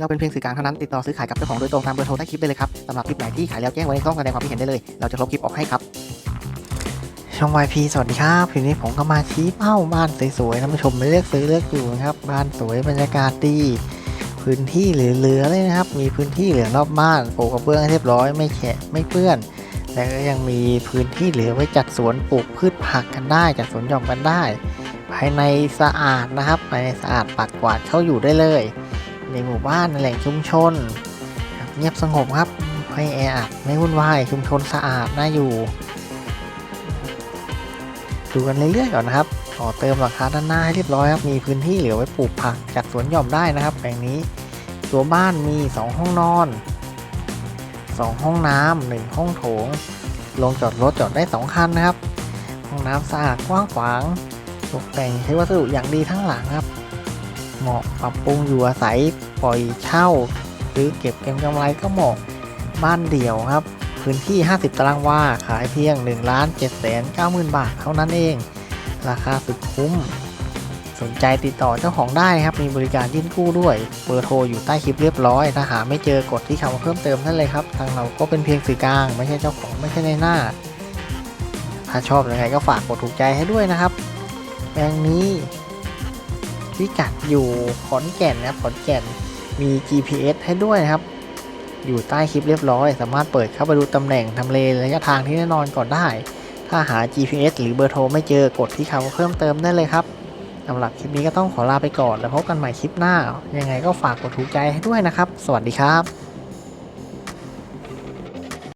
เราเป็นเพียงสื่อกลางเท่านั้นติดต่อซื้อขายกับเจ้าของโดยตรงตามเบอร์โทรใต้คลิปได้เลยครับสำหรับคลิปไหนที่ขายแล้วแจ้งไว้ในช่องแสดงความคิดเห็นได้เลย เราจะลบคลิปออกให้ครับ ช่อง YP สวัสดีครับทีนี้ผมก็มาชี้เป้าบ้านสวยๆท่านผู้ชมไม่เลือกซื้อเลือกอยู่นะครับบ้านสวยบรรยากาศดีพื้นที่เหลือๆเลยนะครับ มีพื้นที่เหลือรอบบ้านปลูกกระเบื้องเรียบร้อยไม่แฉะไม่เปื้อนแต่ก็ยังมีพื้นที่เหลือไว้จัดสวนปลูกพืชผักกันได้ จัดสวนหย่อมกันได้ ภายในสะอาดนะครับ ภายในสะอาดปัดกวาดเข้าอยู่ได้เลย ในหมู่บ้านในแหล่งชุมชน เงียบสงบครับไม่แออัดไม่วุ่นวายชุมชนสะอาดน่าอยู่ ดูกันเรื่อยๆก่อนนะครับต่อเติมหลังคาด้านหน้าให้เรียบร้อยครับมีพื้นที่เหลือไว้ปลูกผักจัดสวนหย่อมได้นะครับแปลงนี้ตัวบ้านมี 2 ห้องนอน 2 ห้องน้ำหนึ่งห้องโถงลงจอดรถจอดได้ 2 คันนะครับ ห้องน้ำสะอาดกว้างขวางตกแต่งใช้วัสดุอย่างดีทั้งหลังครับ เหมาะปรับปรุงอยู่อาศัยปล่อยเช่า หรือเก็บเก็งกำไรก็เหมาะบ้านเดี่ยวครับ พื้นที่ 50 ตารางวาขายเพียง1ล้าน7 9 0 0 0 0 บาทเท่านั้นเอง ราคาสุดคุ้ม สนใจติดต่อเจ้าของได้ครับ มีบริการยื่นกู้ด้วย เบอร์โทรอยู่ใต้คลิปเรียบร้อย ถ้าหาไม่เจอกดที่คำเพิ่มเติมนั่นเลยครับ ทางเราก็เป็นเพียงสื่อกลาง ไม่ใช่เจ้าของไม่ใช่ในหน้า ถ้าชอบยังไงก็ฝากกดถูกใจให้ด้วยนะครับแปลงนี้ พิกัดอยู่ขอนแก่นนะครับขอนแก่นมี GPS ให้ด้วยนะครับ อยู่ใต้คลิปเรียบร้อย สามารถเปิดเข้าไปดูตำแหน่งทำเลระยะทางที่แน่นอนก่อนได้ ถ้าหา GPS หรือเบอร์โทรไม่เจอกดที่คำว่าเพิ่มเติมได้เลยครับสำหรับคลิปนี้ก็ต้องขอลาไปก่อน แล้วพบกันใหม่คลิปหน้า ยังไงก็ฝากกดถูกใจให้ด้วยนะครับ สวัสดีครับ